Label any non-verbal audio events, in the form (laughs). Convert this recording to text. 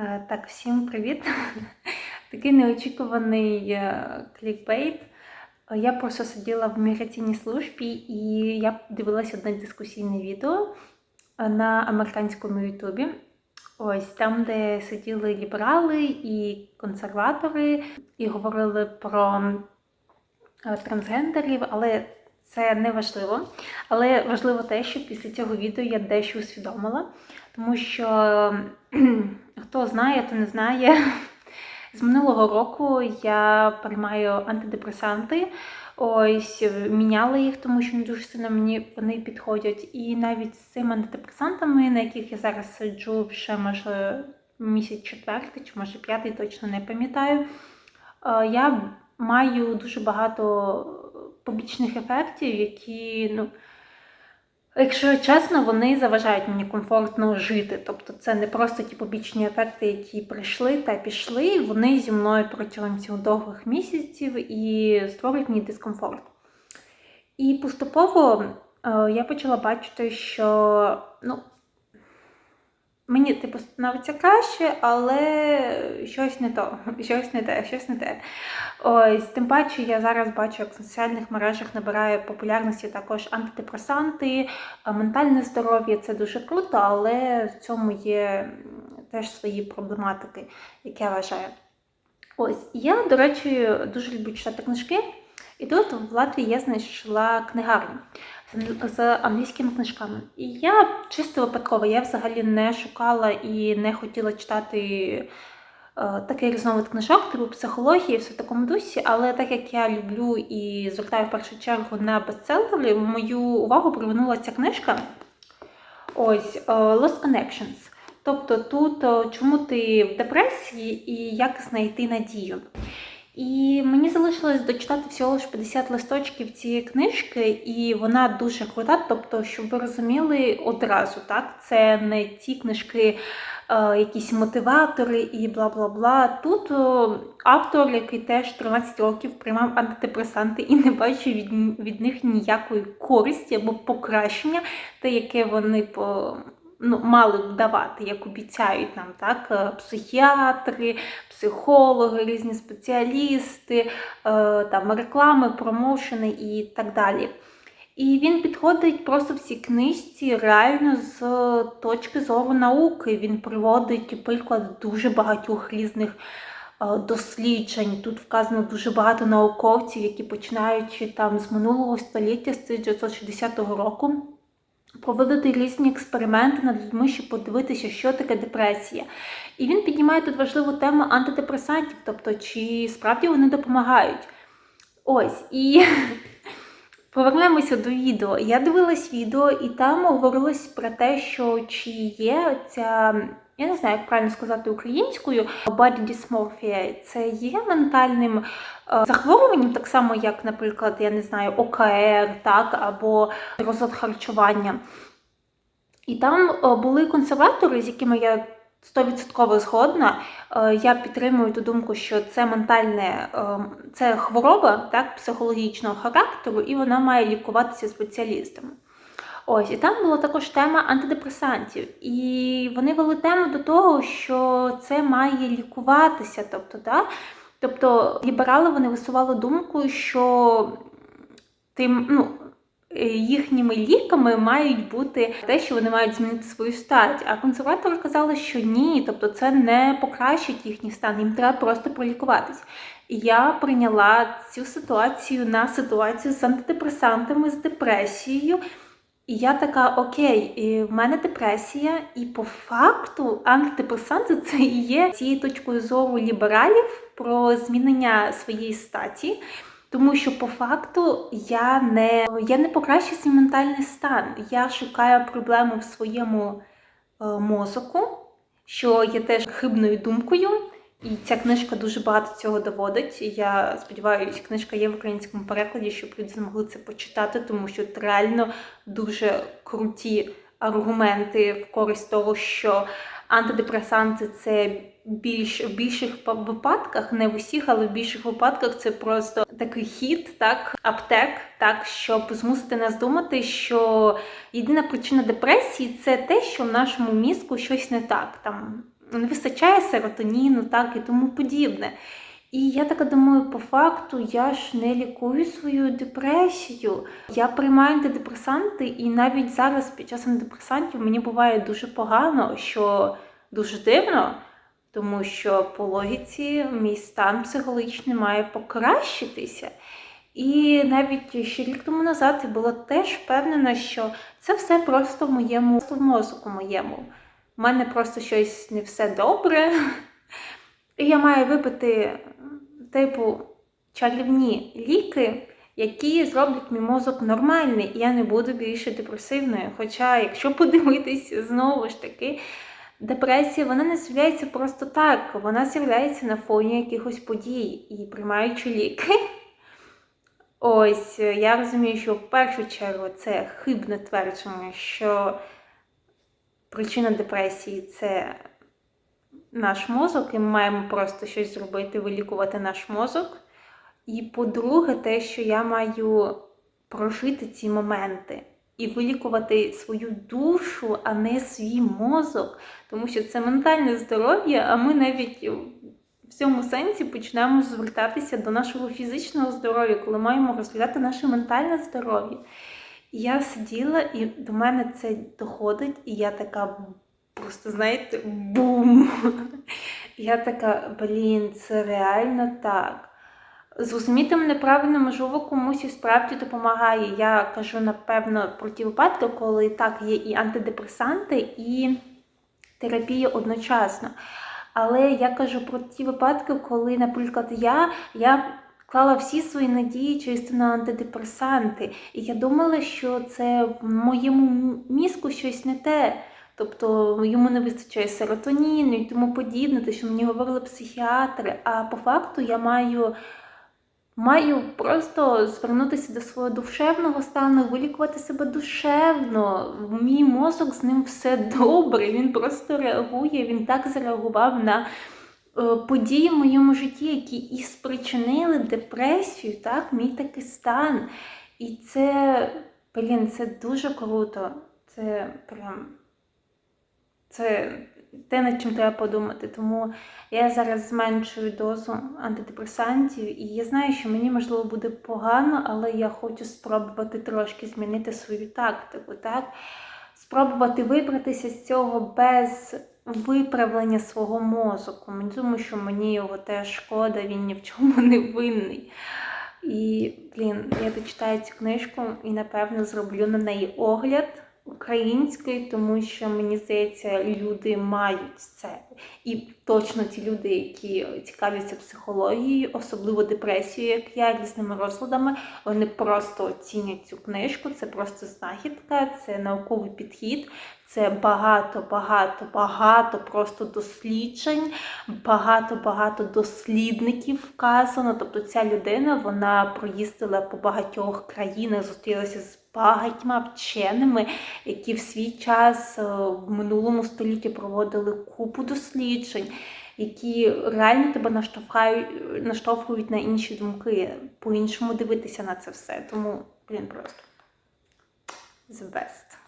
Е, Так, всім привіт. (laughs) Такий неочікуваний е, клікбейт. Я просто сиділа в міграційній службі і я дивилася одне дискусійне відео е, на американському Ютубі. Ось там, де сиділи ліберали і консерватори, і говорили про трансгендерів, але це не важливо. Але важливо те, що після цього відео я дещо усвідомила, тому що хто знає, то не знає. З минулого року я приймаю антидепресанти. Ось міняла їх, тому що не дуже сильно мені вони підходять. І навіть з цими антидепресантами, на яких я зараз сиджу вже може місяць четвертий, чи може п'ятий, точно не пам'ятаю. е, Я маю дуже багато побічних ефектів, які, ну, якщо чесно, вони заважають мені комфортно жити. Тобто це не просто ті побічні ефекти, які прийшли та пішли. Вони зі мною протягом цих довгих місяців і створюють мені дискомфорт. І поступово е, я почала бачити, що ну, мені типу становиться краще, але щось не то, (laughs) щось не те, щось не те. Ось, тим паче, я зараз бачу, як в соціальних мережах набирає популярності також антидепресанти, ментальне здоров'я це дуже круто, але в цьому є теж свої проблематики, як я вважаю. Ось, я, до речі, дуже люблю читати книжки, і тут в Латвії я знайшла книгарню з- англійськими книжками. І я чисто випадково, я взагалі не шукала і не хотіла читати е, такий різновид книжок, типу психології, все в такому дусі, але так як я люблю і звертаю в першу чергу на бестселери, мою увагу привернула ця книжка. Ось е, Lost Connections. Тобто тут е, чому ти в депресії і як знайти надію. І мені залишилось дочитати всього лиш 50 листочків цієї книжки, і вона дуже крута. Тобто, щоб ви розуміли одразу, так це не ті книжки, е, якісь мотиватори і бла бла бла. Тут е, автор, який теж 13 років приймав антидепресанти і не бачив від, від них ніякої користі або покращення, те, яке вони по. Ну, мали б давати, як обіцяють нам, так, е, психіатри, психологи, різні спеціалісти, е, там реклами, промоушени і так далі. І він підходить просто в цій книжці реально з точки зору науки. Він приводить приклад дуже багатьох різних е, досліджень. Тут вказано дуже багато науковців, які починаючи там з минулого століття, з 1960 року. Проводити різні експерименти над людьми, щоб подивитися, що таке депресія. І він піднімає тут важливу тему антидепресантів, тобто чи справді вони допомагають. Ось, і (laughs) повернемося до відео. Я дивилась відео, і там говорилось про те, що чи є ця, я не знаю, як правильно сказати українською, body dysmorphia, це є ментальним е, захворюванням, так само, як, наприклад, я не знаю, ОКР, так, або розлад харчування. І там е, були консерватори, з якими я 100% згодна. Е, Я підтримую ту думку, що це ментальне, це хвороба так, психологічного характеру, і вона має лікуватися спеціалістами. Ось, і там була також тема антидепресантів. І вони вели тему до того, що це має лікуватися. Тобто, так? тобто ліберали вони висували думку, що тим, ну, їхніми ліками мають бути те, що вони мають змінити свою стать. А консерватори казали, що ні, тобто це не покращить їхній стан, їм треба просто пролікуватись. Я прийняла цю ситуацію на ситуацію з антидепресантами, з депресією. І я така, окей, в мене депресія, і по факту антидепресанти (laughs) це і є цією точкою зору лібералів про змінення своєї статі. Тому що по факту я не, я не покращую свій ментальний стан. Я шукаю проблему в своєму е, мозоку, що є теж хибною думкою. І ця книжка дуже багато цього доводить. Я сподіваюся, книжка є в українському перекладі, щоб люди змогли це почитати, тому що це реально дуже круті аргументи в користь того, що антидепресанти це більш в більших випадках, не в усіх, але в більших випадках це просто такий хід, так, аптек, так, щоб змусити нас думати, що єдина причина депресії це те, що в нашому мізку щось не так. Там не вистачає серотоніну, так і тому подібне. І я така думаю, по факту я ж не лікую свою депресію. Я приймаю антидепресанти, і навіть зараз під час антидепресантів мені буває дуже погано, що дуже дивно, тому що по логіці мій стан психологічний має покращитися. І навіть ще рік тому назад я була теж впевнена, що це все просто в моєму в мозку моєму. У мене просто щось не все добре. І я маю випити, типу, чарівні ліки, які зроблять мій мозок нормальний, і я не буду більше депресивною. Хоча, якщо подивитись знову ж таки, депресія вона не з'являється просто так, вона з'являється на фоні якихось подій і приймаючи ліки. Ось я розумію, що в першу чергу це хибне твердження, що причина депресії це наш мозок, і ми маємо просто щось зробити, вилікувати наш мозок. І по-друге, те, що я маю прожити ці моменти і вилікувати свою душу, а не свій мозок, тому що це ментальне здоров'я, а ми навіть в цьому сенсі почнемо звертатися до нашого фізичного здоров'я, коли маємо розглядати наше ментальне здоров'я. Я сиділа, і до мене це доходить, і я така просто, знаєте, бум! Я така, блін, це реально так. Зрозуміти мене правильно, можливо, комусь і справді допомагає. Я кажу, напевно, про ті випадки, коли так є і антидепресанти, і терапія одночасно. Але я кажу про ті випадки, коли, наприклад, я, я клала всі свої надії чисто на антидепресанти. І я думала, що це в моєму мізку щось не те. Тобто йому не вистачає серотоніну і тому подібне, те, що мені говорили психіатри. А по факту я маю маю просто звернутися до свого душевного стану, вилікувати себе душевно. Мій мозок з ним все добре. Він просто реагує, він так зареагував на події в моєму житті, які і спричинили депресію, так, мій такий стан. І це, блін, це дуже круто. Це прям. Це те, над чим треба подумати. Тому я зараз зменшую дозу антидепресантів, і я знаю, що мені можливо буде погано, але я хочу спробувати трошки змінити свою тактику. так? Спробувати вибратися з цього без виправлення свого мозку. Тому що мені його теж шкода, він ні в чому не винний. І, блін, я дочитаю цю книжку і, напевно, зроблю на неї огляд української, тому що мені здається, люди мають це. І точно ті люди, які цікавляться психологією, особливо депресією, як я, різними розладами, вони просто оцінять цю книжку. Це просто знахідка, це науковий підхід. Це багато, багато, багато просто досліджень, багато-багато дослідників вказано. Тобто ця людина вона проїздила по багатьох країнах, зустрілася з багатьма вченими, які в свій час е, в минулому столітті проводили купу досліджень, які реально тебе наштовхають, наштовхують на інші думки, по-іншому дивитися на це все. Тому, блін, просто the best.